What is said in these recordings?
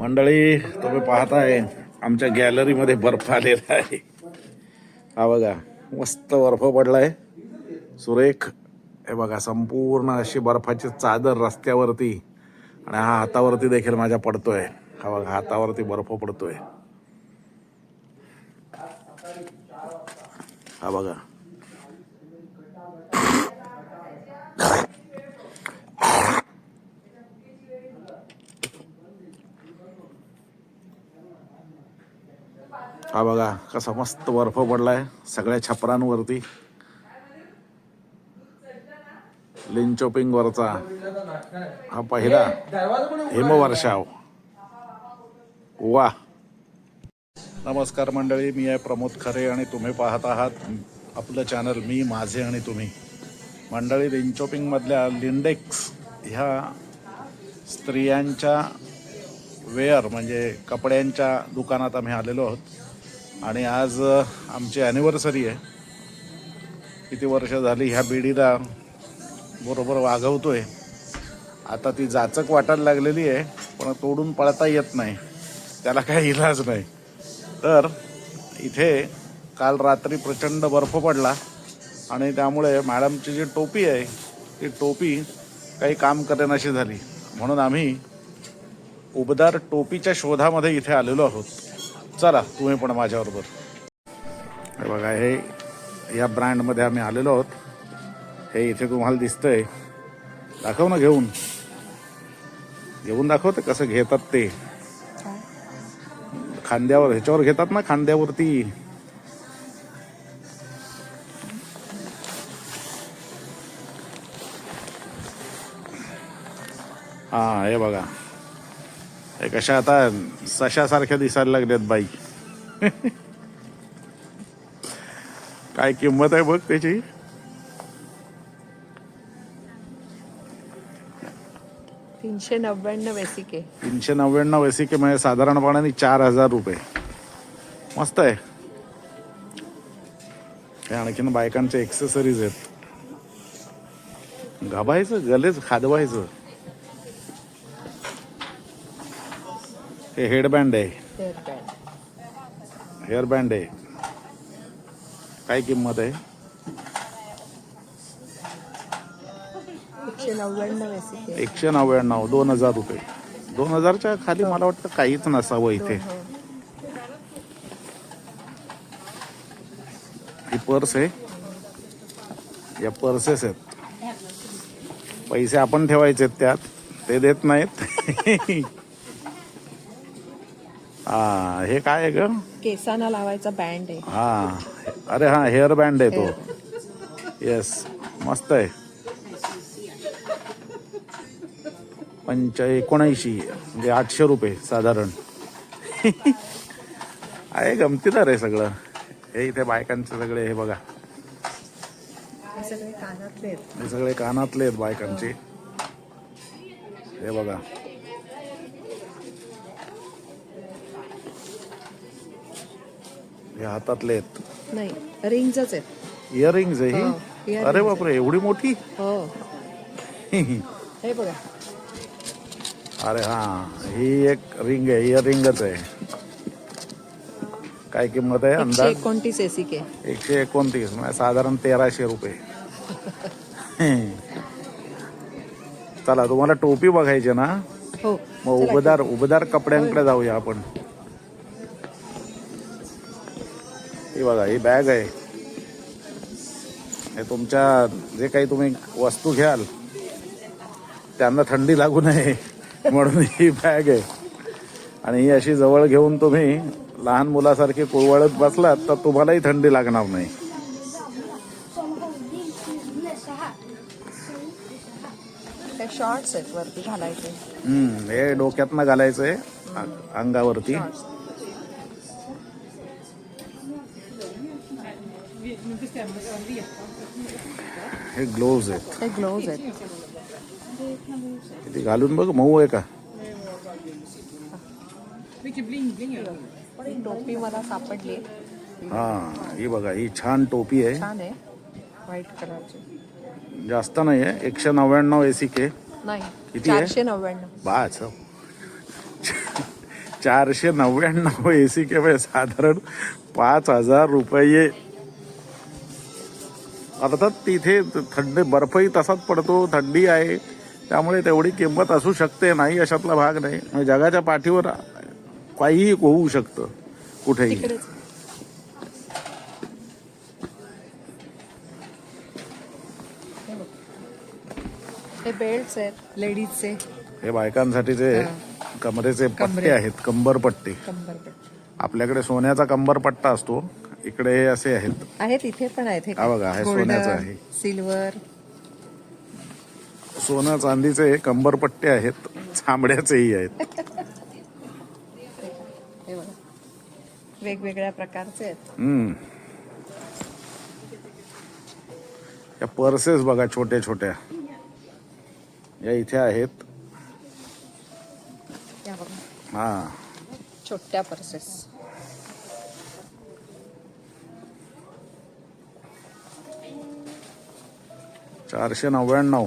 मंडळी तुम्ही पाहताय आमच्या गॅलरीमध्ये बर्फ आलेला आहे. हा बघा मस्त बर्फ पडलाय. सुरेख हे बघा संपूर्ण अशी बर्फाची चादर रस्त्यावरती आणि हा हातावरती देखील माझ्या पडतोय. हा बघा हातावरती बर्फ पडतोय. हा बघा. हा बघा कसा मस्त बर्फ पडलाय सगळ्या छपरांवरती. लिंचोपिंग वरचा हा पहिला हिमवर्षाव. वा. नमस्कार मंडळी मी आहे प्रमोद खरे आणि तुम्ही पाहत आहात आपलं चॅनल मी माझे आणि तुम्ही. मंडळी लिंचोपिंग मधल्या लिंडेक्स ह्या स्त्रियांच्या वेअर म्हणजे कपड्यांच्या दुकानात आम्ही आलेलो आहोत. आणि आज आमची ॲनिव्हर्सरी आहे. किती वर्ष झाली ह्या बिडीला बरोबर वागवतो आहे आता ती जाचक वाटायला लागलेली आहे पण तोडून पळता येत नाही. त्याला काही इलाज नाही. तर इथे काल रात्री प्रचंड बर्फ पडला आणि त्यामुळे मॅडमची जी टोपी आहे ती टोपी काही काम करेनाशी झाली. म्हणून आम्ही उबदार टोपीच्या शोधामध्ये इथे आलेलो आहोत. चला तुम्ही पण माझ्याबरोबर. बघा हे या ब्रँडमध्ये आम्ही आलेलो आहोत. हे इथे तुम्हाला दिसतंय. दाखव ना घेऊन. घेऊन दाखवते कसं घेतात ते. खांद्यावर ह्याच्यावर घेतात ना खांद्यावरती. हा हे बघा. कशा आता सशासारख्या दिसायला लागल्यात बाई. काय किंमत आहे बघ त्याची. तीनशे नव्याण्णव एसिके तीनशे नव्याण्णव एसी के म्हणजे साधारणपणे चार हजार रुपये. मस्त आहे. हे आणखीन बायकांचे एक्सेसरीज आहेत. घाबायचं गलेच खादवायचं. हे हेडबँड आहे. हेअर बँड आहे. काय किंमत आहे? एकशे नव्याण्णव एसिके एकशे नव्याण्णव दोन हजार रुपये. दोन हजारच्या खाली मला वाटतं काहीच नसावं इथे. ही. पर्स आहे. या पर्सेस आहेत. पैसे आपण ठेवायचे आहेत त्यात. ते देत नाहीत. हा हे काय आहे ग? केसांना लावायचा बँड आहे. हा अरे हा हेअर बँड आहे तो. येस मस्त आहे. पंच एकोणऐंशी म्हणजे आठशे रुपये साधारण. आहे गमतीदार आहे सगळं. हे इथे बायकांचे सगळे हे बघा. हे सगळे कानातले आहेत. हे सगळे कानातले आहेत बायकांचे. हे बघा. हे हातातले आहेत. नाही रिंगच आहेत. इयरिंग्ज आहे हो, ही earrings अरे बापरे एवढी मोठी? हो. हे बघा. अरे हा ही एक रिंग आहे इयर रिंगच आहे. काय किंमत आहे? एकशे अंदाज? एकोणतीस एसिके एकशे एकोणतीस म्हणजे साधारण तेराशे रुपये. चला तुम्हाला टोपी बघायची ना? हो मग उबदार उबदार कपड्यांकडे जाऊया आपण. ही बघा ही बॅग आहे. हे तुमच्या जे काही तुम्ही वस्तू घ्याल त्यांना थंडी लागू नये म्हणून ही बॅग आहे. आणि ही अशी जवळ घेऊन तुम्ही लहान मुलासारखे कुळवळत बसलात तर तुम्हालाही थंडी लागणार नाही. हे शॉर्ट्स आहेत वरती घालायचे. हे डोक्यातनं घालायचंय अंगावरती. हे ग्लोव्ज आहेत हे ग्लोव्ज आहेत ते घालून बघ मऊ आहे का ही टोपी मला सापडली हा ही बघा ही छान टोपी आहे छान आहे व्हाईट कलरची जास्त नाही आहे एकशे नव्याण्णव एसी के नाही किती आहे? चारशे नव्याण्णव बाच चारशे नव्याण्णव ए सी के साधारण पाच हजार रुपये अर्थात तिथे थंड बर्फही तसाच पडतो थंडी आहे. त्यामुळे तेवढी किंमत असू शकते नाही अशातला भाग नाही. म्हणजे जगाच्या पाठीवर काहीही होऊ शकतं कुठेही. बेल्ट आहेत लेडीजचे. हे बायकांसाठीचे कमरेचे पट्टे. आहेत कंबर पट्टे. कंबर बेल्ट आपल्याकडे सोन्याचा कंबर पट्टा असतो. इकडे हे असे आहेत. आहेत इथे पण आहेत. हे हा बघा, हे सोन्याचं आहे. सिल्वर. सोनं चांदीचे कंबर पट्टे आहेत चांबड्याचेही आहेत. हे बघा. वेगवेगळ्या प्रकारचे आहेत. हम्म. या पर्सेस बघा छोट्या छोट्या. या इथे आहेत. या बघा. हा. छोट्या पर्सेस. चारशे नव्याण्णव.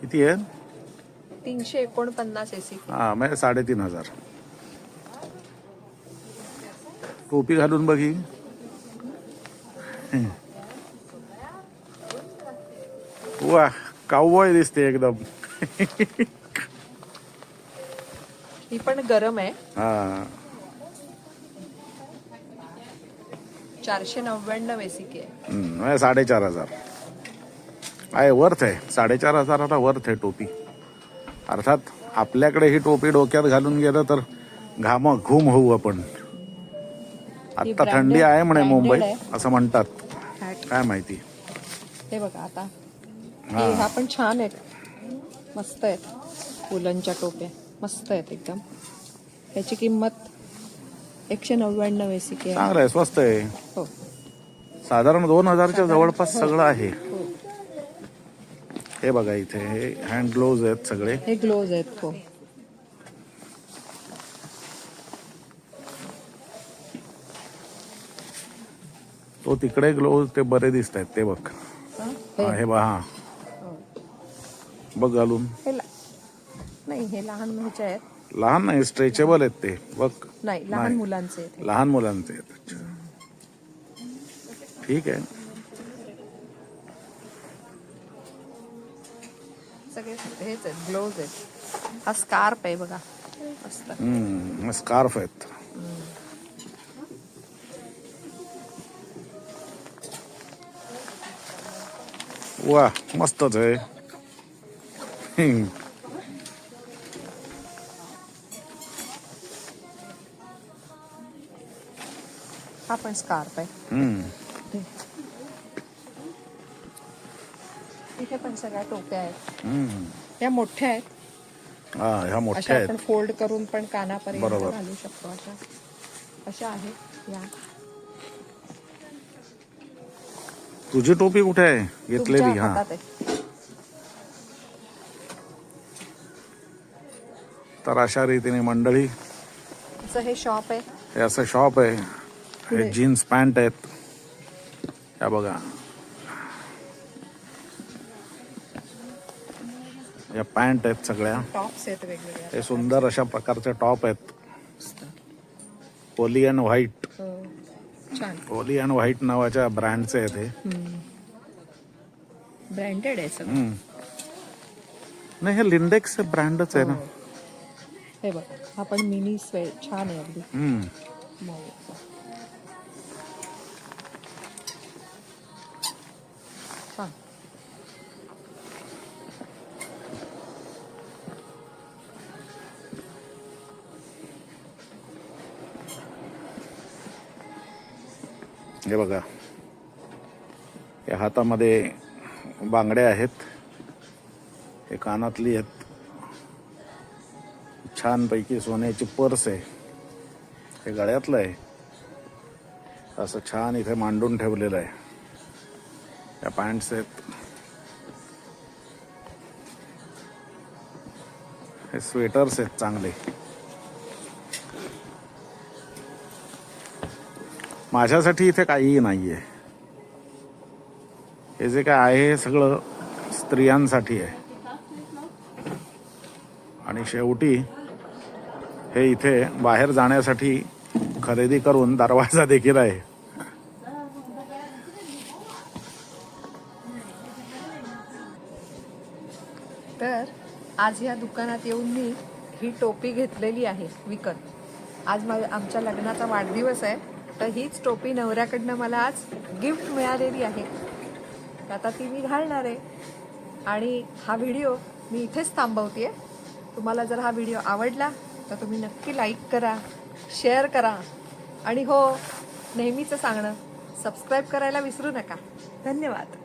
किती आहे? तीनशे एकोणपन्नास एसी. हा म्हणजे साडेतीन हजार. टोपी घालून बघी. वा कावबॉय दिसते एकदम. ही पण गरम आहे. हा. चारशे नव्याण्णव एसी के आहे. हम्म, म्हणजे साडेचार हजार. आहे वर्थ आहे. साडेचार हजाराला वर्थ आहे टोपी. अर्थात आपल्याकडे ही टोपी डोक्यात घालून गेलं तर घाम घुम होऊ आपण. आता branded- थंडी आहे म्हणे branded मुंबईत आहे. असं म्हणतात. हॅट काय माहिती? हे बघा आता. हा. ह्या पण छान आहेत. मस्त आहेत. उलनच्या टोप्या. मस्त आहेत एकदम. ह्याची किंमत एकशे नव्याण्णव एसी के आहे. चांगलं आहे स्वस्त आहे. हो. साधारण दोन हजारच्या जवळपास हो. सगळं आहे. हो. हे बघा इथे हे हँड ग्लोव्ज आहेत सगळे. हे ग्लोव्ज आहेत हो. तो तिकडे ग्लोव्ज ते बरे दिसत आहेत ते बघ. हा? बघा हा. हो. बघ घालून. नाही हे लहान ह्याचे आहेत. लहान नाही स्ट्रेचेबल आहेत ते. बघ. नाही लहान. मुलांचे आहेत हे. लहान मुलांचे आहेत. अच्छा. ठीक आहे. सगळे हेच आहेत ग्लोव्ज आहेत. हा स्कार्प आहे बघा. मस्त. हम्म स्कार्फ आहेत. वा मस्तच आहे. हम्म. हा पण स्कार्प आहे हम्म. इथे पण सगळ्या टोप्या आहेत हम्म. या मोठ्या आहेत हा ह्या मोठ्या अशा आहेत आपण फोल्ड करून पण कानापर्यंत बरोबर. घालू शकतो अशा अशा आहेत या. तुझी टोपी कुठे आहे? घेतलेली तुमच्या हा. हातात आहे. तर अशा रीतीने मंडळी तुमचं हे शॉप आहे. हे असं शॉप आहे. हे. जीन्स पॅन्ट आहेत. या बघा. या पॅन्ट आहेत सगळ्या. टॉप्स आहेत वेगवेगळ्या. हे सुंदर अशा प्रकारचे टॉप आहेत. पोली अँड व्हाईट हो. छान. पोली अँड व्हाईट नावाच्या ब्रँडचे आहेत हे. ब्रँडेड आहे सगळं. हम्म. नाही हे लिंडेक्स ब्रँडच आहे ना. हो. हे बघ. हा पण मिनी स्वे छान आहे अगदी. हम्म. मऊ. छान हे बघा. या हातामध्ये बांगड्या आहेत. हे कानातली आहेत. छानपैकी सोन्याची पर्स आहे. हे गळ्यातलं आहे. असं छान इथे मांडून ठेवलेलं आहे. या पॅन्ट्स आहेत हे स्वेटर्स आहेत चांगले माझ्यासाठी इथे काहीही नाही आहे हे जे काय आहे हे सगळं स्त्रियांसाठी आहे आणि शेवटी हे इथे बाहेर जाण्यासाठी खरेदी करून दरवाजा देखील आहे आज या दुकानात येऊन मी ही टोपी घेतलेली आहे विकत. आज मा आमच्या लग्नाचा वाढदिवस आहे तर हीच टोपी नवऱ्याकडनं मला आज गिफ्ट मिळालेली आहे. तर आता ती मी घालणार आहे. आणि हा व्हिडिओ मी इथेच थांबवते तुम्हाला जर हा व्हिडिओ आवडला तर तुम्ही नक्की लाईक करा शेअर करा. आणि हो नेहमीचं सांगणं सबस्क्राईब करायला विसरू नका. धन्यवाद.